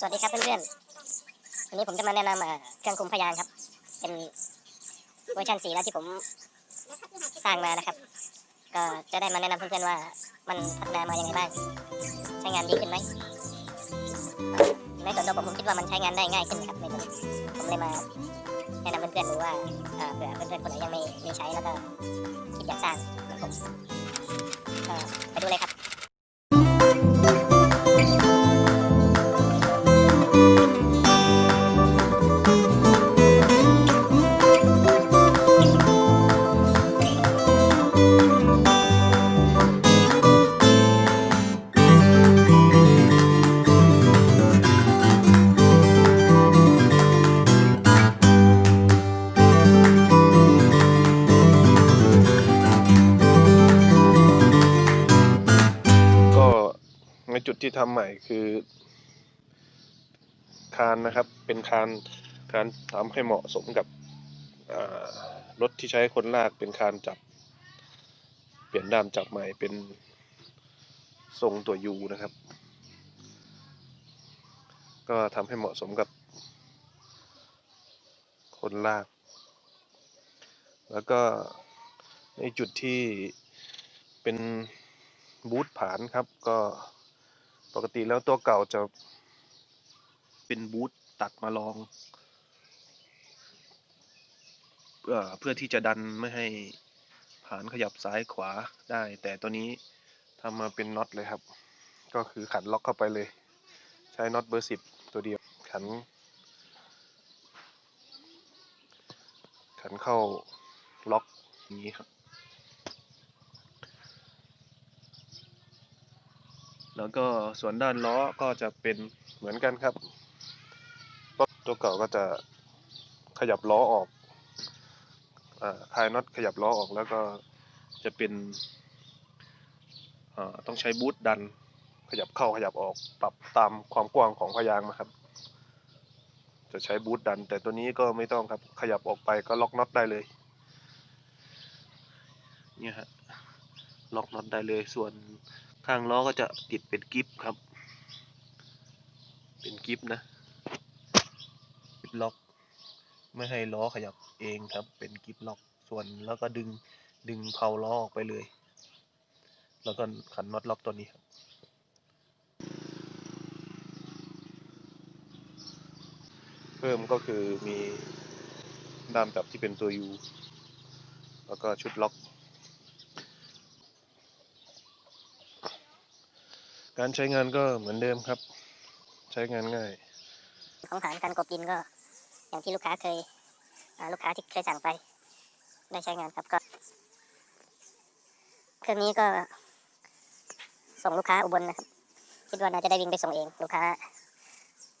สวัสดีครับเพื่อนๆวันนี้ผมจะมาแนะนำเครื่องคุมพยางครับ เป็นเวอร์ชันสีแล้วที่ผมสร้างมานะครับ ก็จะได้มาแนะนำเพื่อนๆว่ามันพัฒนามาอย่างไรบ้างใช้งานดีขึ้นไหมในส่วนตัวผมผมคิดว่ามันใช้งานได้ง่ายขึ้นครับในส่วนผมเลยมาแนะนำเพื่อนๆดูว่าเอ่อเผื่อเพื่อนๆคนไหนยังไม่ไม่ใช้แล้วก็คิดอยากสร้างเหมือนผมก็ไปดูเลยครับ ในจุดที่ทำใหม่คือ คานนะครับ เป็นคานคานทำให้เหมาะสมกับรถที่ใช้คนลากเป็นคานจับ เปลี่ยนด้ามจับใหม่เป็นทรงตัวยูนะครับ ก็ทำให้เหมาะสมกับ คนลาก แล้วก็ในจุดที่เป็นบูธผานครับก็ กติแล้วตัวเก่าจะเป็นบูธตัดมาลองเออเพื่อที่จะดันไม่ให้ผานขยับซ้ายขวาได้ แต่ตัวนี้ทำมาเป็นน็อตเลยครับ ก็คือขันล็อกเข้าไปเลย ใช้น็อตเบอร์สิบตัวเดียวขัน ขันเข้าล็อกอย่างนี้ครับ แล้วก็ส่วนด้านล้อก็จะเป็นเหมือนกันครับตัวเก่าก็จะขยับล้อออกอคลายน็อตขยับล้อออกแล้วก็จะเป็นต้องใช้บูทดัน ขยับเข้าขยับออกปรับตามความกว้างของพยางค์นะครับ จะใช้บูทดัน แต่ตัวนี้ก็ไม่ต้องครับขยับออกไปก็ล็อกน็อตได้เลยเนี่ยฮะล็อกน็อตได้เลยส่วน ข้างล้อก็จะติดเป็นกิฟครับ เป็นกิฟนะกิฟล็อก ไม่ให้ล้อขยับเองครับ เป็นกิฟล็อก ส่วนแล้วก็ดึงดึงเพาล้อออกไปเลย แล้วก็ขันน็อตล็อกตัวนี้ครับเพิ่มก็คือมีด้ามจับที่เป็นตัวยูแล้วก็ชุดล็อก การใช้งานก็เหมือนเดิมครับ ใช้งานง่าย ของฐานการกบดินก็ อย่างที่ลูกค้าเคยลูกค้าที่เคยสั่งไป ได้ใช้งานครับก็ เครื่องนี้ก็ ส่งลูกค้าอุบลนะครับ คิดว่าน่าจะได้วิ่งไปส่งเอง ลูกค้า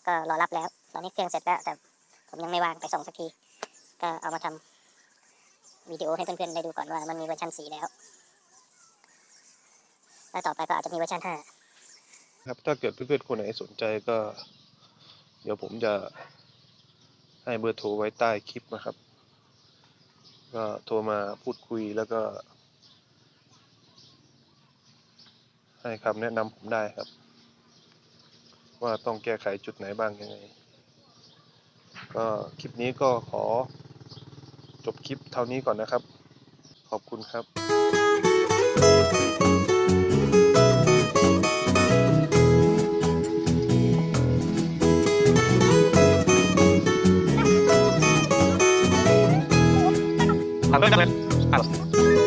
ก็รอรับแล้ว ตอนนี้เครื่องเสร็จแล้วแต่ผมยังไม่ว่างไปส่งสักที ก็เอามาทำวิดีโอให้เพื่อนๆได้ดูก่อนว่ามันมีเวอร์ชันสีแล้ว แล้วต่อไปก็อาจจะมีเวอร์ชันห้า ครับ ถ้าเกิดเพื่อนๆคนไหนสนใจก็ เดี๋ยวผมจะให้เบอร์โทรไว้ใต้คลิปนะครับ ก็โทรมาพูดคุยแล้วก็ ให้คำแนะนำผมได้ครับ ว่าต้องแก้ไขจุดไหนบ้างยังไง ก็คลิปนี้ก็ขอจบคลิปเท่านี้ก่อนนะครับ ขอบคุณครับ Buenas noches.